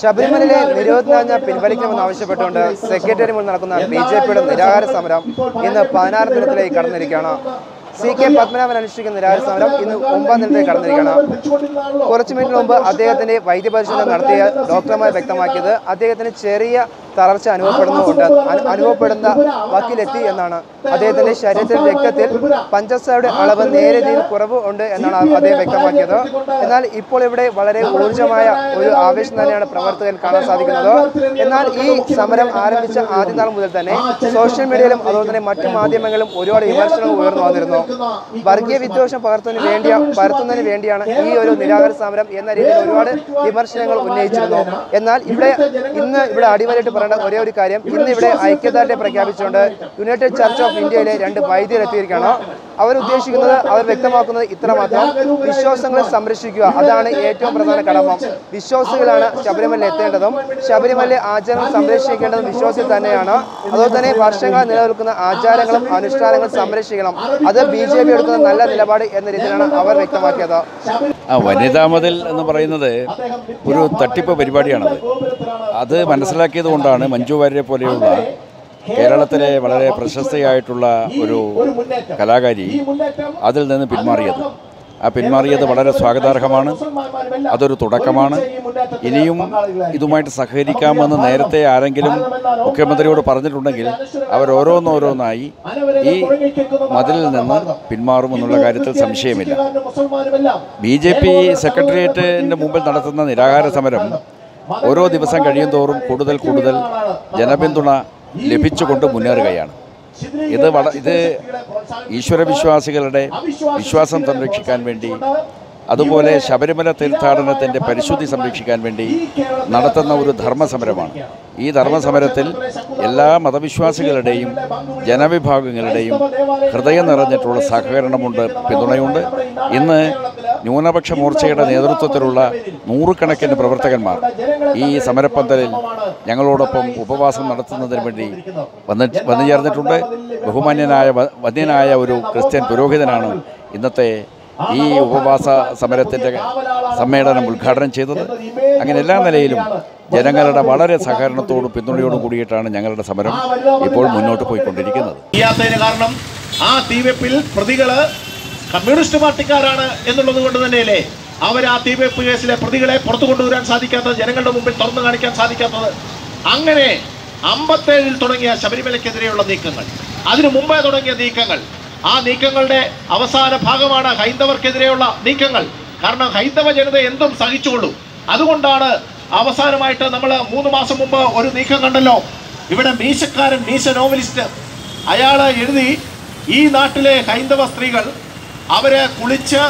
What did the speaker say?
ശബരിമലയിലെ നിരോധനാജ്ഞ പിൻവലിക്കണമെന്ന് ആവശ്യപ്പെട്ടുകൊണ്ട് സെക്രട്ടറി മുന്നിൽ നടക്കുന്ന ബി ജെ പിയുടെ നിരാഹാര സമരം ഇന്ന് പതിനാറ് ദിനത്തിലേക്ക് കടന്നിരിക്കുകയാണ്. സി കെ പത്മനാഭൻ അനുഷ്ഠിക്കുന്ന നിരാഹാര സമരം ഇന്ന് ഒമ്പതാം ദിനത്തിലേക്ക് കടന്നിരിക്കുകയാണ്. കുറച്ച് മിനിറ്റ് മുമ്പ് അദ്ദേഹത്തിന്റെ വൈദ്യപരിശോധന നടത്തിയ ഡോക്ടർമാർ വ്യക്തമാക്കിയത് അദ്ദേഹത്തിന് ചെറിയ തളർച്ച അനുഭവപ്പെടുന്നുണ്ട്. അന- അനുഭവപ്പെടുന്ന വക്കിലെത്തി എന്നാണ് അദ്ദേഹത്തിന്റെ ശരീരത്തിൽ രക്തത്തിൽ പഞ്ചസാരയുടെ അളവ് നേരെ രീതിയിൽ കുറവ് ഉണ്ട് എന്നാണ് അദ്ദേഹം വ്യക്തമാക്കിയത്. എന്നാൽ ഇപ്പോൾ ഇവിടെ വളരെ ഊർജമായ ഒരു ആവേശം തന്നെയാണ് പ്രവർത്തകൻ കാണാൻ സാധിക്കുന്നത്. എന്നാൽ ഈ സമരം ആരംഭിച്ച ആദ്യ നാൾ മുതൽ തന്നെ സോഷ്യൽ മീഡിയയിലും അതുപോലെ തന്നെ മറ്റു മാധ്യമങ്ങളിലും ഒരുപാട് വിമർശനങ്ങൾ ഉയർന്നു വന്നിരുന്നു. വർഗീയ വിദ്വേഷം പകർത്തുന്നതിന് വേണ്ടിയ പരത്തുന്നതിന് വേണ്ടിയാണ് ഈ ഒരു നിരാകര സമരം എന്ന രീതിയിൽ ഒരുപാട് വിമർശനങ്ങൾ ഉന്നയിച്ചിരുന്നു. എന്നാൽ ഇവിടെ ഇന്ന് ഇവിടെ അടിവരായിട്ട് പറയേണ്ട ഒരേ ഒരു കാര്യം ഇന്ന് ഇവിടെ ഐക്യദാർഢ്യം പ്രഖ്യാപിച്ചുകൊണ്ട് യുണൈറ്റഡ് ചർച്ച് ഓഫ് ഇന്ത്യയിലെ രണ്ട് വൈദ്യർ എത്തിയിരിക്കുകയാണ്. അവർ വ്യക്തമാക്കുന്നത് ഇത്രമാത്രം. വിശ്വാസങ്ങളെ സംരക്ഷിക്കുക അതാണ് ഏറ്റവും പ്രധാന കടമ. വിശ്വാസികളാണ് ശബരിമല എത്തേണ്ടതും ശബരിമല ആചാരങ്ങൾ സംരക്ഷിക്കേണ്ടതും വിശ്വാസി തന്നെയാണ്. അതുപോലെ തന്നെ വർഷങ്ങളായി നിലനിൽക്കുന്ന ആചാരങ്ങളും അനുഷ്ഠാനങ്ങളും സംരക്ഷിക്കണം. അത് ബി എടുക്കുന്ന നല്ല നിലപാട് എന്ന രീതിയിലാണ് അവർ വ്യക്തമാക്കിയത്. ആ വനിതാ മതിൽ എന്ന് പറയുന്നത് ഒരു തട്ടിപ്പ് പരിപാടിയാണത്. അത് മനസ്സിലാക്കിയത് കൊണ്ടാണ് മഞ്ജു വാര്യരെ പോലെയുള്ള കേരളത്തിലെ വളരെ പ്രശസ്തയായിട്ടുള്ള ഒരു കലാകാരി അതിൽ നിന്ന് പിന്മാറിയത്. പിന്മാറിയത് വളരെ സ്വാഗതാർഹമാണ്. അതൊരു തുടക്കമാണ്. ഇനിയും ഇതുമായിട്ട് സഹകരിക്കാമെന്ന് നേരത്തെ ആരെങ്കിലും മുഖ്യമന്ത്രിയോട് പറഞ്ഞിട്ടുണ്ടെങ്കിൽ അവരോരോന്നോരോന്നായി ഈ മതിലിൽ നിന്ന് പിന്മാറുമെന്നുള്ള കാര്യത്തിൽ സംശയമില്ല. ബി ജെ പി സെക്രട്ടേറിയറ്റിന്റെ മുമ്പിൽ നടത്തുന്ന നിരാഹാര സമരം ഓരോ ദിവസം കഴിയും തോറും കൂടുതൽ കൂടുതൽ ജനപിന്തുണ ലഭിച്ചുകൊണ്ട് മുന്നേറുകയാണ്. ഇത് വള ഇത് ഈശ്വരവിശ്വാസികളുടെ വിശ്വാസം സംരക്ഷിക്കാൻ വേണ്ടി അതുപോലെ ശബരിമല തീർത്ഥാടനത്തിന്റെ പരിശുദ്ധി സംരക്ഷിക്കാൻ വേണ്ടി നടത്തുന്ന ഒരു ധർമ്മസമരമാണ്. ഈ ധർമ്മസമരത്തിൽ എല്ലാ മതവിശ്വാസികളുടെയും ജനവിഭാഗങ്ങളുടെയും ഹൃദയം നിറഞ്ഞിട്ടുള്ള സഹകരണമുണ്ട് പിന്തുണയുണ്ട്. ഇന്ന് ന്യൂനപക്ഷ മോർച്ചയുടെ നേതൃത്വത്തിലുള്ള നൂറുകണക്കിന് പ്രവർത്തകന്മാർ ഈ സമരപ്പന്തലിൽ ഞങ്ങളോടൊപ്പം ഉപവാസം നടത്തുന്നതിന് വേണ്ടി വന്ന് വന്നു ചേർന്നിട്ടുണ്ട്. ബഹുമാന്യനായ വന്യനായ ഒരു ക്രിസ്ത്യൻ പുരോഹിതനാണ് ഇന്നത്തെ ഈ ഉപവാസ സമരത്തിന്റെ സമ്മേളനം ഉദ്ഘാടനം ചെയ്തത്. അങ്ങനെ എല്ലാ നിലയിലും ജനങ്ങളുടെ വളരെ സഹകരണത്തോടും പിന്തുണയോടും കൂടിയിട്ടാണ് ഞങ്ങളുടെ സമരം ഇപ്പോൾ മുന്നോട്ട് പോയിക്കൊണ്ടിരിക്കുന്നത്. കാരണം ആ തീവെപ്പിൽ പ്രതികൾ കമ്മ്യൂണിസ്റ്റ് പാർട്ടിക്കാരാണ് എന്നുള്ളത് കൊണ്ട് തന്നെയല്ലേ അവർ ആ തീവെപ്പ് കേസിലെ പ്രതികളെ പുറത്തു കൊണ്ടുവരാൻ സാധിക്കാത്തത് ജനങ്ങളുടെ മുമ്പിൽ തുറന്നു കാണിക്കാൻ സാധിക്കാത്തത്. അങ്ങനെ അമ്പത്തേഴിൽ തുടങ്ങിയ ശബരിമലയ്ക്കെതിരെയുള്ള നീക്കങ്ങൾ അതിനു മുമ്പേ തുടങ്ങിയ നീക്കങ്ങൾ ആ നീക്കങ്ങളുടെ അവസാന ഭാഗമാണ് ഹൈന്ദവർക്കെതിരെയുള്ള നീക്കങ്ങൾ. കാരണം ഹൈന്ദവ ജനത എന്തും സഹിച്ചുകൊള്ളൂ. അതുകൊണ്ടാണ് അവസാനമായിട്ട് നമ്മൾ മൂന്ന് മാസം മുമ്പ് ഒരു നീക്കം കണ്ടല്ലോ. ഇവിടെ മീശക്കാരൻ മീശ നോവലിസ്റ്റ് അയാൾ എഴുതി ഈ നാട്ടിലെ ഹൈന്ദവ സ്ത്രീകൾ അവരെ കുളിച്ച്